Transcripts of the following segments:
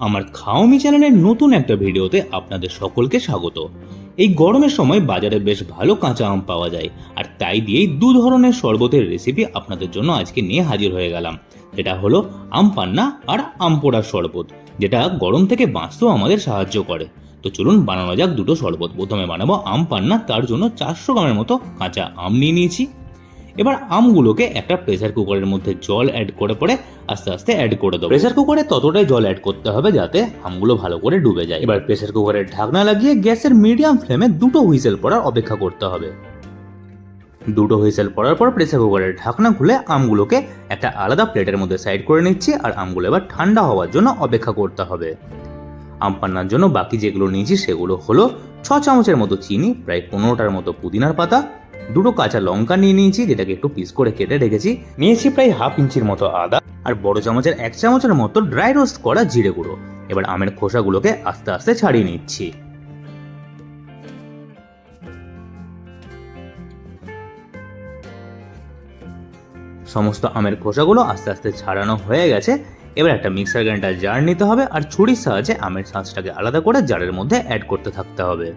আমার খাওমি চ্যানেলের নতুন একটা ভিডিওতে আপনাদের সকলকে স্বাগত। এই গরমের সময় বাজারে বেশ ভালো কাঁচা আম পাওয়া যায়, আর তাই দিয়েই দু ধরনের শরবতের রেসিপি আপনাদের জন্য আজকে নিয়ে হাজির হয়ে গেলাম। যেটা হলো আম পান্না আর আম পোড়ার শরবত, যেটা গরম থেকে বাঁচতেও আমাদের সাহায্য করে। তো চলুন বানানো যাক দুটো শরবত। প্রথমে বানাবো আম পান্না, তার জন্য চারশো গ্রামের মতো কাঁচা আম নিয়ে নিয়েছি। এবার আমগুলোকে একটা প্রেসার কুকারের মধ্যে জল অ্যাড করে পরে আস্তে আস্তে অ্যাড করে দেবো। প্রেসার কুকারে ততটাই জল অ্যাড করতে হবে যাতে আমগুলো ভালো করে ডুবে যায়। এবার প্রেসার কুকারের ঢাকনা লাগিয়ে গ্যাসের মিডিয়াম ফ্লেমে দুটো হুইসেল পড়ার অপেক্ষা করতে হবে। দুটো হুইসেল পড়ার পর প্রেসার কুকারের ঢাকনা খুলে আমগুলোকে একটা আলাদা প্লেটের মধ্যে সাইড করে নিচ্ছি আর আমগুলো এবার ঠান্ডা হওয়ার জন্য অপেক্ষা করতে হবে। আম পান্নার জন্য বাকি যেগুলো নিয়েছি সেগুলো হলো ছ চামচের মতো চিনি, প্রায় পনেরোটার মতো পুদিনার পাতা দুটো কাঁচা লঙ্কা নিয়ে নিয়েছি, যেটাকে একটু পিস করে কেটে রেখেছি। নিয়েছি প্রায় হাফ ইঞ্চির মতো আদা আর বড় চামচের এক চামচের মতো ড্রাই রোস্ট করা জিরে গুঁড়ো। এবার আমের খোসাগুলোকে আস্তে আস্তে ছাড়িয়ে নিচ্ছি। সমস্ত আমের খোসাগুলো আস্তে আস্তে ছাড়ানো হয়ে গেছে। এবার একটা মিক্সার গ্রাইন্ডার জার নিতে হবে আর ছুরির সাহায্যে আমের শাঁসটাকে আলাদা করে জারের মধ্যে অ্যাড করতে থাকতে হবে।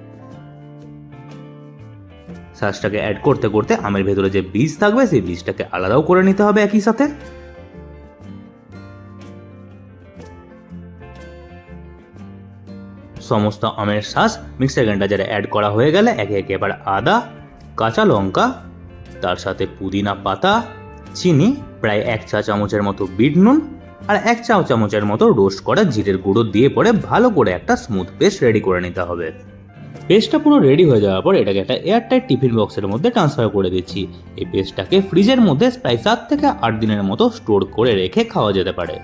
শাঁসটাকে অ্যাড করতে করতে আমের ভেতরে যে বীজ থাকবে, সেই বীজটাকে আলাদাও করে নিতে হবে একই সাথে। সমস্ত আমের শ্বাস মিক্সার গ্রাইন্ডার অ্যাড করা হয়ে গেলে একে একে এবার আদা, কাঁচা লঙ্কা, তার সাথে পুদিনা পাতা, চিনি, প্রায় এক চা চামচের মতো বিট নুন আর এক চা চামচের মতো রোস্ট করা জিরের গুঁড়ো দিয়ে পরে ভালো করে একটা স্মুথ পেস্ট রেডি করে নিতে হবে। পেস্টটা পুরো রেডি হয়ে যাওয়ার পর এটাকে একটা এয়ারটাইট টিফিন বক্সের মধ্যে ট্রান্সফার করে দিচ্ছি। এই পেস্টটাকে ফ্রিজের মধ্যে প্রায় সাত থেকে আট দিনের মতো স্টোর করে রেখে খাওয়া যেতে পারে।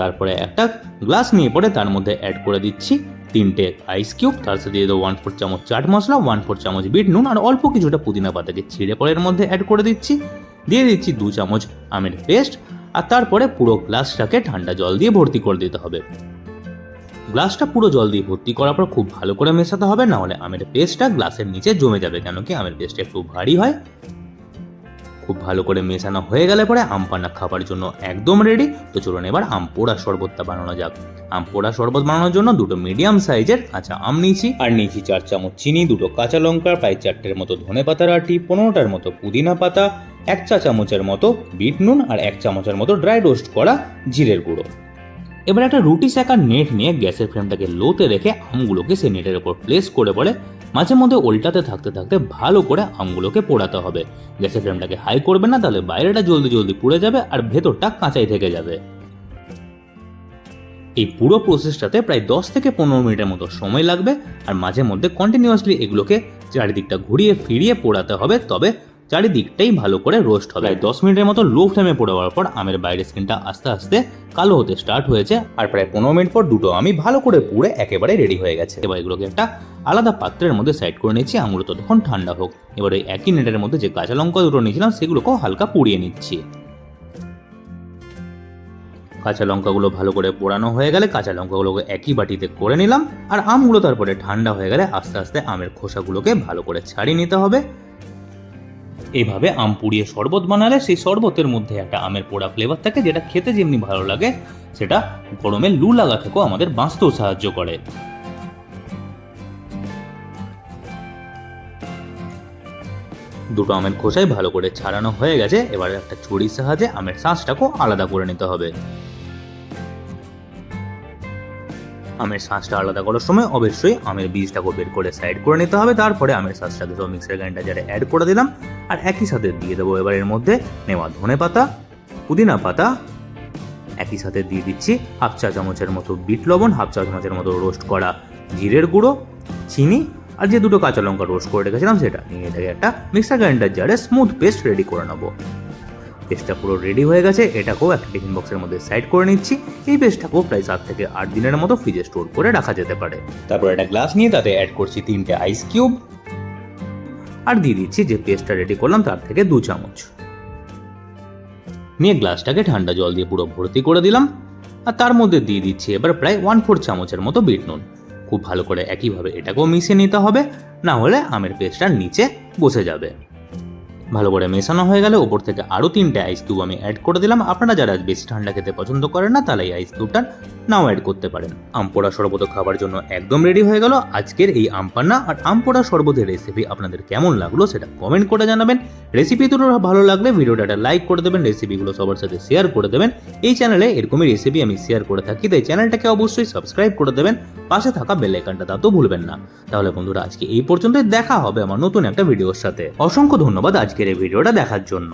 তারপরে একটা গ্লাস নিয়ে পরে তার মধ্যে অ্যাড করে দিচ্ছি তিনটে আইস কিউব তার সাথে দিয়ে দেবো ওয়ান ফোর চামচ চাট মশলা ওয়ান ফোর চামচ বিট নুন, আর অল্প কিছুটা পুদিনা পাতাকে ছিঁড়ে পরে এর মধ্যে অ্যাড করে দিচ্ছি। দিয়ে দিচ্ছি দু চামচ আমের পেস্ট আর তারপরে পুরো গ্লাসটাকে ঠান্ডা জল দিয়ে ভর্তি করে দিতে হবে। গ্লাসটা পুরো জল দিয়ে ভর্তি করার পর খুব ভালো করে মেশাতে হবে, না হলে আমের পেস্টটা গ্লাসের নিচে জমে যাবে কেন কি? আমের পেস্টটা একটু ভারী হয়। খুব ভালো করে মেশানো হয়ে গেলে পরে আম পান্না খাবার জন্য একদম রেডি তো চলুন এবার আম পোড়া শরবতটা বানানো যাক। আম পোড়া শরবত বানানোর জন্য দুটো মিডিয়াম সাইজের কাঁচা আম নিয়েছি আর নিয়েছি চার চামচ চিনি, দুটো কাঁচা লঙ্কা, প্রায় চারটের মতো ধনে পাতার আটি, পনেরোটার মতো পুদিনা পাতা, এক চা চামচের মতো বিট নুন আর এক চামচের মতো ড্রাই রোস্ট করা জিরের গুঁড়ো। এবার একটা রুটি সেকার নেট নিয়ে গ্যাসের ফ্লেমটাকে লোতে রেখে আমগুলোকে সেই নেটের ওপর প্লেস করে পরে মাঝে মধ্যে উল্টাতে থাকতে থাকতে ভালো করে আমগুলোকে পোড়াতে হবে। গ্যাসের ফ্লেমটাকে হাই করবে না, তাহলে বাইরেটা জলদি জলদি পুড়ে যাবে আর ভেতরটা কাঁচাই থেকে যাবে। এই পুরো প্রসেসটাতে প্রায় দশ থেকে পনেরো মিনিটের মতো সময় লাগবে আর মাঝে মধ্যে কন্টিনিউয়াসলি এগুলোকে চারিদিকটা ঘুরিয়ে ফিরিয়ে পোড়াতে হবে, তবে চারিদিকটাই ভালো করে রোস্ট হবে। প্রায় দশ মিনিটের মতো লো ফ্লেমে পোড়াবার পর আমের বাইরের স্কিনটা আস্তে আস্তে কালো হতে স্টার্ট হয়েছে। আর প্রায় পনেরো মিনিট পর দুটো আমি ভালো করে পুড়ে একেবারে রেডি হয়ে গেছে। এবার এগুলোকে একটা আলাদা পাত্রের মধ্যে সাইড করে নিচ্ছি আমগুলো ততক্ষণ ঠান্ডা হোক। এবার ওই একই নেটের মধ্যে যে কাঁচা লঙ্কা দুটো নিয়েছিলাম সেগুলোকেও হালকা পুড়িয়ে নিচ্ছি। কাঁচা লঙ্কাগুলো ভালো করে পোড়ানো হয়ে গেলে কাঁচা লঙ্কাগুলোকে একই বাটিতে করে নিলাম। আর আমগুলো তারপরে ঠান্ডা হয়ে গেলে আস্তে আস্তে আমের খোসাগুলোকে ভালো করে ছাড়িয়ে নিতে হবে। এইভাবে আম পুড়িয়ে শরবত বানালে সেই শরবতের মধ্যে একটা আমের পোড়া ফ্লেভার থাকে যেটা খেতে যেমনি ভালো লাগে, সেটা গরমে লু লাগা থেকেও আমাদের বাঁচতেও সাহায্য করে। দুটো আমের খোসাই ভালো করে ছাড়ানো হয়ে গেছে, এবার একটা ছুরির সাহায্যে আমের শাঁসটাকেও আলাদা করে নিতে হবে। আমের শাঁসটা আলাদা করার সময় অবশ্যই আমের বীজটাকে বের করে সাইড করে নিতে হবে। তারপরে আমের শাঁসটাকে সব মিক্সার গ্রাইন্ডার অ্যাড করে দিলাম। আর একই সাথে দিয়ে দেবো এবার এর মধ্যে নেওয়া ধনে পাতা, পুদিনা পাতা, একই সাথে দিয়ে দিচ্ছি হাফ চা চামচের মতো বিট লবণ, হাফ চা চামচের মতো রোস্ট করা জিরের গুঁড়ো, চিনি আর যে দুটো কাঁচা লঙ্কা রোস্ট করে রেখেছিলাম সেটা। নিয়ে এটাকে একটা মিক্সার গ্রাইন্ডার জারে স্মুথ পেস্ট রেডি করে নেব। পেস্টটা পুরো রেডি হয়ে গেছে। এটাকেও একটা টিফিন বক্সের মধ্যে সাইড করে নিচ্ছি। এই পেস্টটাকেও প্রায় সাত থেকে আট দিনের মতো ফ্রিজে স্টোর করে রাখা যেতে পারে। তারপর একটা গ্লাস নিয়ে তাতে অ্যাড করছি তিনটে আইস কিউব আর দিয়ে দিচ্ছি যে পেস্টটা রেডি করলাম তার থেকে দু চামচ। নিয়ে গ্লাসটাকে ঠান্ডা জল দিয়ে পুরো ভর্তি করে দিলাম। আর তার মধ্যে দিয়ে দিচ্ছি এবার প্রায় ওয়ান ফোর চামচের মতো বিট নুন। খুব ভালো করে একইভাবে এটাকেও মিশিয়ে নিতে হবে। না হলে আমের পেস্টটা নিচে বসে যাবে। ভালো করে মেশানো হয়ে গেলে ওপর থেকে আরও তিনটে আইস কিউব আমি অ্যাড করে দিলাম। আপনারা যারা বেশি ঠান্ডা খেতে পছন্দ করেন না, তাহলে এই আইস কিউবটা নাও অ্যাড করতে পারেন। আম পোড়া শরবত খাবার জন্য একদম রেডি হয়ে গেল। আজকের এই আমপান্না আর আম পোড়া শরবতের রেসিপি আপনাদের কেমন লাগল সেটা কমেন্ট করে জানাবেন। রেসিপি দুটো ভালো লাগলে ভিডিওটা লাইক করে দেবেন রেসিপিগুলো সবার সাথে শেয়ার করে দেবেন। এই চ্যানেলে এরকমই রেসিপি আমি শেয়ার করে থাকি, তাই চ্যানেলটাকে অবশ্যই সাবস্ক্রাইব করে দেবেন, পাশে থাকা বেল আইকনটা তো ভুলবেন না। তাহলে বন্ধুরা, আজকে এই পর্যন্তই, দেখা হবে আমার নতুন একটা ভিডিওর সাথে। অসংখ্য ধন্যবাদ আজকের এই ভিডিওটা দেখার জন্য।